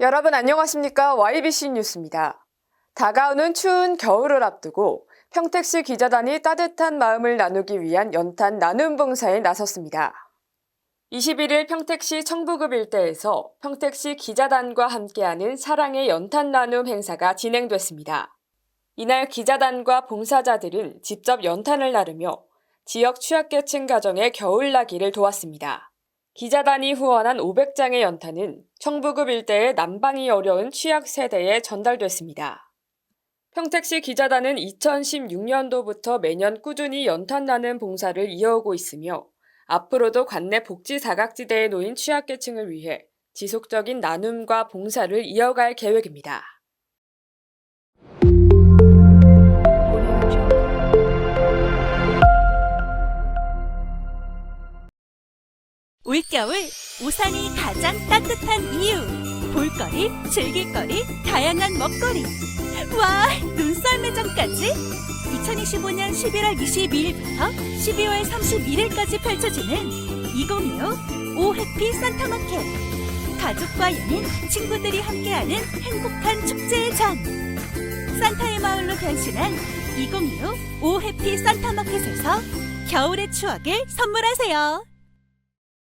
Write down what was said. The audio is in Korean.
여러분 안녕하십니까? YBC 뉴스입니다. 다가오는 추운 겨울을 앞두고 평택시 기자단이 따뜻한 마음을 나누기 위한 연탄 나눔 봉사에 나섰습니다. 21일 평택시 청부급 일대에서 평택시 기자단과 함께하는 사랑의 연탄 나눔 행사가 진행됐습니다. 이날 기자단과 봉사자들은 직접 연탄을 나르며 지역 취약계층 가정의 겨울나기를 도왔습니다. 기자단이 후원한 500장의 연탄은 청부급 일대의 난방이 어려운 취약 세대에 전달됐습니다. 평택시 기자단은 2016년도부터 매년 꾸준히 연탄 나는 봉사를 이어오고 있으며 앞으로도 관내 복지 사각지대에 놓인 취약계층을 위해 지속적인 나눔과 봉사를 이어갈 계획입니다. 올겨울 우산이 가장 따뜻한 이유. 볼거리, 즐길거리, 다양한 먹거리. 와 눈썰 매장까지? 2025년 11월 22일부터 12월 31일까지 펼쳐지는 2025 오해피 산타마켓. 가족과 연인, 친구들이 함께하는 행복한 축제의 장 산타의 마을로 변신한 2025 오해피 산타마켓에서 겨울의 추억을 선물하세요.